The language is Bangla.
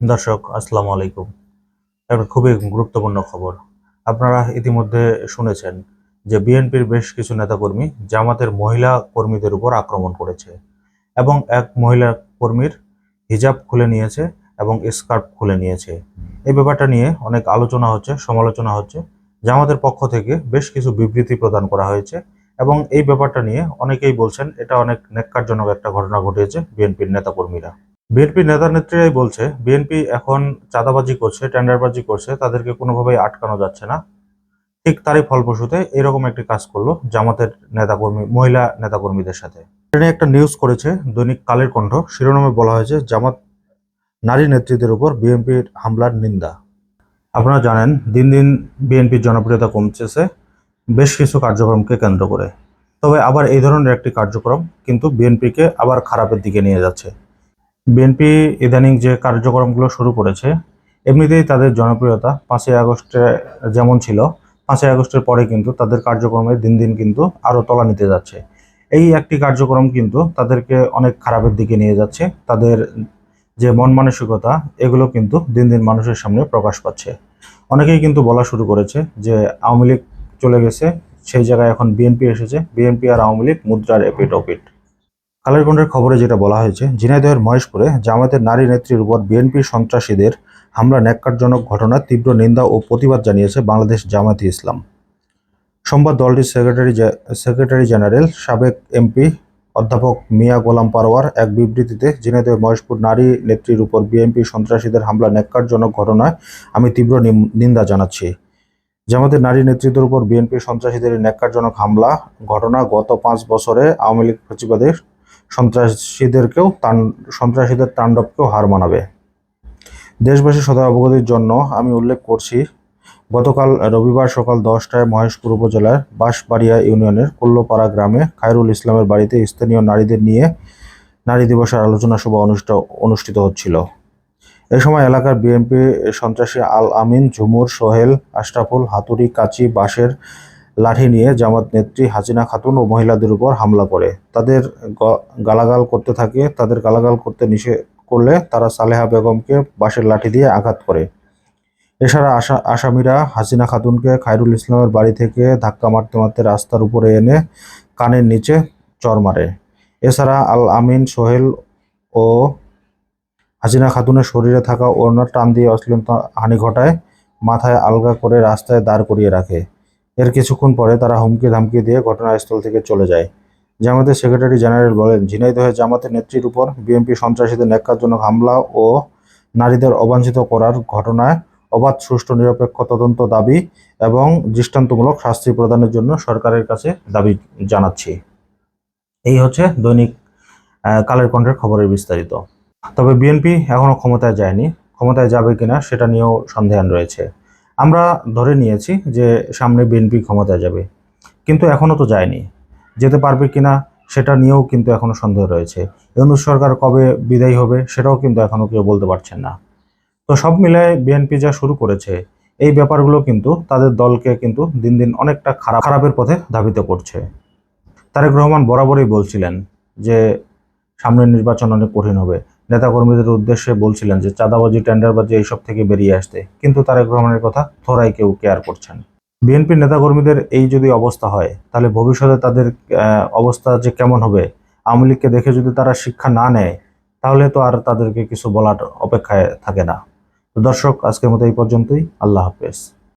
দর্শক, আসসালামু আলাইকুম। একটা খুবই গুরুত্বপূর্ণ খবর। আপনারা ইতিমধ্যে শুনেছেন যে বিএনপির বেশ কিছু নেতাকর্মী জামাতের মহিলা কর্মীদের উপর আক্রমণ করেছে এবং এক মহিলা কর্মীর হিজাব খুলে নিয়েছে এবং স্কার্ফ খুলে নিয়েছে। এই ব্যাপারটা নিয়ে অনেক আলোচনা হচ্ছে, সমালোচনা হচ্ছে। জামাতের পক্ষ থেকে বেশ কিছু বিবৃতি প্রদান করা হয়েছে এবং এই ব্যাপারটা নিয়ে অনেকেই বলছেন এটা অনেক নেককারজনক একটা ঘটনা ঘটিয়েছে বিএনপির নেতাকর্মীরা। বিএনপি নেতা নেত্রীরাই বলছে, বিএনপি এখন চাঁদাবাজি করছে, টেন্ডারবাজি করছে, তাদেরকে কোনোভাবেই আটকানো যাচ্ছে না। ঠিক তারই ফলপ্রসূতে এরকম একটি কাজ করল জামাতের নেতাকর্মী, মহিলা নেতাকর্মীদের সাথে। নিয়ে একটা নিউজ করেছে দৈনিক কালের কণ্ঠ, শিরোনামে বলা হয়েছে, জামাত নারী নেতৃত্বের উপর বিএনপির হামলার নিন্দা। আপনারা জানেন, দিন দিন বিএনপির জনপ্রিয়তা কমতেছে, বেশ কিছু কার্যক্রমকে কেন্দ্র করে। তবে আবার এই ধরনের একটি কার্যক্রম কিন্তু বিএনপিকে আবার খারাপের দিকে নিয়ে যাচ্ছে। বিএনপি ইদানিং যে কার্যক্রমগুলো শুরু করেছে, এমনিতেই তাদের জনপ্রিয়তা পাঁচই আগস্টে যেমন ছিল, পাঁচই আগস্টের পরে কিন্তু তাদের কার্যক্রমে দিন দিন কিন্তু আরও তলা নিতে যাচ্ছে। এই একটি কার্যক্রম কিন্তু তাদেরকে অনেক খারাপের দিকে নিয়ে যাচ্ছে, তাদের যে মন মানসিকতা, এগুলো কিন্তু দিন দিন মানুষের সামনে প্রকাশ পাচ্ছে। অনেকেই কিন্তু বলা শুরু করেছে যে আওয়ামী লীগ চলে গেছে, সেই জায়গায় এখন বিএনপি এসেছে, বিএনপি আর আওয়ামী লীগ মুদ্রার এপিট ওপিট কালেরকণ্ঠের খবরে যেটা বলা হয়েছে, ঝিনাইদহের মহেশপুরে জামাতের নারী নেত্রীর উপর বিএনপি সন্ত্রাসীদের হামলা ন্যাক্কারজনক ঘটনার তীব্র নিন্দা ও প্রতিবাদ জানিয়েছে বাংলাদেশ জামায়াতে ইসলাম। সোমবার দলটির সেক্রেটারি সেক্রেটারি জেনারেল, সাবেক এমপি অধ্যাপক মিয়া গোলাম পারওয়ার এক বিবৃতিতে ঝিনাইদহ মহেশপুর নারী নেত্রীর উপর বিএনপি সন্ত্রাসীদের হামলা ন্যাক্কারজনক ঘটনায় আমি তীব্র নিন্দা জানাচ্ছি। জামাতের নারী নেতৃত্বের উপর বিএনপি সন্ত্রাসীদের ন্যাক্কারজনক হামলা ঘটনা গত পাঁচ বছরে আওয়ামী লীগ ফেসিবাদের সন্ত্রাসীদেরকেও তান, সন্ত্রাসীদের তাণ্ডবকেও হার মানাবে। দেশবাসী সদা অবগতির জন্য আমি উল্লেখ করছি, গতকাল রবিবার সকাল দশটায় মহেশপুর উপজেলার বাঁশবাড়িয়া ইউনিয়নের কুল্লোপাড়া গ্রামে খায়রুল ইসলামের বাড়িতে স্থানীয় নারীদের নিয়ে নারী দিবসের আলোচনা সভা অনুষ্ঠিত অনুষ্ঠিত হচ্ছিল। এ সময় এলাকার বিএনপি সন্ত্রাসী আল আমিন, ঝুমুর, সোহেল, আশরাফুল, হাতুড়ি, কাচি, বাঁশের লাঠি নিয়ে জামাত নেত্রী হাসিনা খাতুন ও মহিলাদের উপর হামলা করে। তাদের গালাগাল করতে থাকে, তাদের গালাগাল করতে নিষেধ করলে তারা সালেহা বেগমকে বাঁশের লাঠি দিয়ে আঘাত করে। এছাড়া আশা আসামিরা হাসিনা খাতুনকে খায়রুল ইসলামের বাড়ি থেকে ধাক্কা মারতে মারতে রাস্তার উপরে এনে কানের নিচে চর মারে। এছাড়া আল আমিন, সোহেল ও হাসিনা খাতুনের শরীরে থাকা ওড়নার টান দিয়ে অশ্লীলতা হানি ঘটায়, মাথায় আলগা করে রাস্তায় দাঁড় করিয়ে রাখে। এর কিছুক্ষণ পরে তারা হুমকি ধামকি দিয়ে ঘটনাস্থল থেকে চলে যায়। জামাতের সেক্রেটারি জেনারেল বলেন, ঝিনাইদহে জামাতের নেত্রীর উপর বিএনপি সন্ত্রাসীদের ন্যাক্কারজনক হামলা ও নারীদের অবাঞ্ছিত করার ঘটনায় অবাধ, সুষ্ঠু, নিরপেক্ষ তদন্ত দাবি এবং দৃষ্টান্তমূলক শাস্তি প্রদানের জন্য সরকারের কাছে দাবি জানাচ্ছি। এই হচ্ছে দৈনিক কালের কণ্ঠের খবরের বিস্তারিত। তবে বিএনপি এখনও ক্ষমতায় যায়নি। ক্ষমতায় যাবে কিনা সেটা নিয়েও সন্দেহান রয়েছে। আমরা ধরে নিয়েছি যে সামনে বিএনপি ক্ষমতায় যাবে, কিন্তু এখনও তো যায়নি। যেতে পারবে কিনা সেটা নিয়েও কিন্তু এখনও সন্দেহ রয়েছে। ইউনুস সরকার কবে বিদায়ী হবে সেটাও কিন্তু এখনও কেউ বলতে পারছেন না। তো সব মিলায় বিএনপি যা শুরু করেছে, এই ব্যাপারগুলো কিন্তু তাদের দলকে কিন্তু দিন দিন অনেকটা খারাপ, খারাপের পথে ধাবিত করছে। তারেক রহমান বরাবরই বলছিলেন যে সামনের নির্বাচন অনেক কঠিন হবে। নেতাকর্মীদের উদ্দেশ্যে বলছিলেন যে চাঁদাবাজি, টেন্ডারবাজি এইসব থেকে বেরিয়ে আসতে। কিন্তু তারেক রহমানের কথা থোড়াই কেউ কেয়ার করছেন। বিএনপির নেতাকর্মীদের এই যদি অবস্থা হয়, তাহলে ভবিষ্যতে তাদের অবস্থা যে কেমন হবে, আওয়ামী লীগকে দেখে যদি তারা শিক্ষা না নেয়, তাহলে তো আর তাদেরকে কিছু বলার অপেক্ষায় থাকে না। তো দর্শক, আজকের মতো এই পর্যন্তই। আল্লাহ হাফেজ।